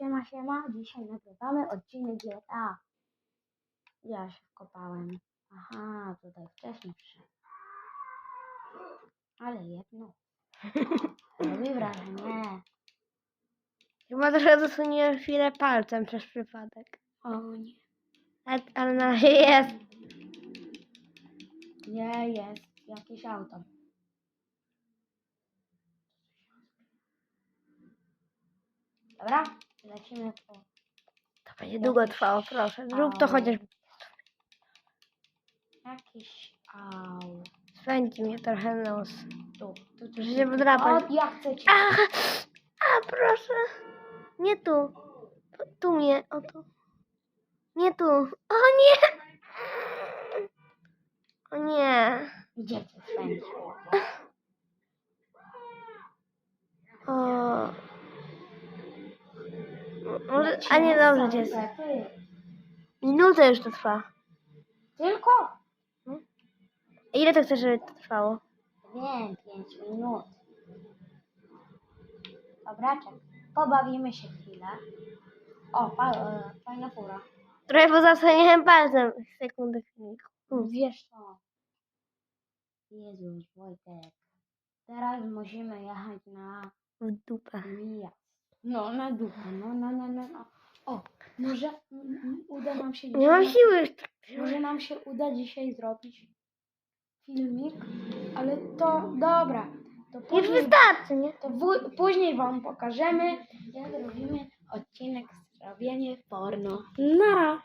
Siema, siema. Dzisiaj nagrywamy odcinek GTA. Ja się wkopałem. Aha, tutaj wcześniej przyszedł. Ale jedno. Robi wrażenie. Chyba trochę zasłoniłem chwilę palcem przez przypadek. O nie. Ale, ale na razie jest. Nie, jest jakieś auto. Dobra, lecimy po... To będzie długo trwało, proszę. Zrób to chociaż. Jakiś auto. Swędzi mnie trochę nos. Tu, tu, tu. Muszę się podrapać. O, ja chcę cię. A, a proszę. Nie tu. Tu mnie, o tu. Nie tu. O nie! O nie. Gdzie cię spędzi? O. Może, a nie dobrze jest. Minutę już to trwa. Tylko? Ile to chcesz, żeby to trwało? Wiem, 5 minut. Dobra, czek. Pobawimy się chwilę. O, fa e, fajna fura. Trochę pozasłaniałem palcem. Sekundę chwilkę. Wiesz co? Jezus, Wojtek. Teraz musimy jechać na W dupę. miast. No, na dupę. No, no, no, no. no. O, może mm, mm, uda nam się Nie mam dzisiaj... siły. Może nam się uda dzisiaj zrobić filmik, ale to dobra. To Już później, wystarczy, nie? to później Wam pokażemy, jak robimy odcinek zrobienie porno. Nara!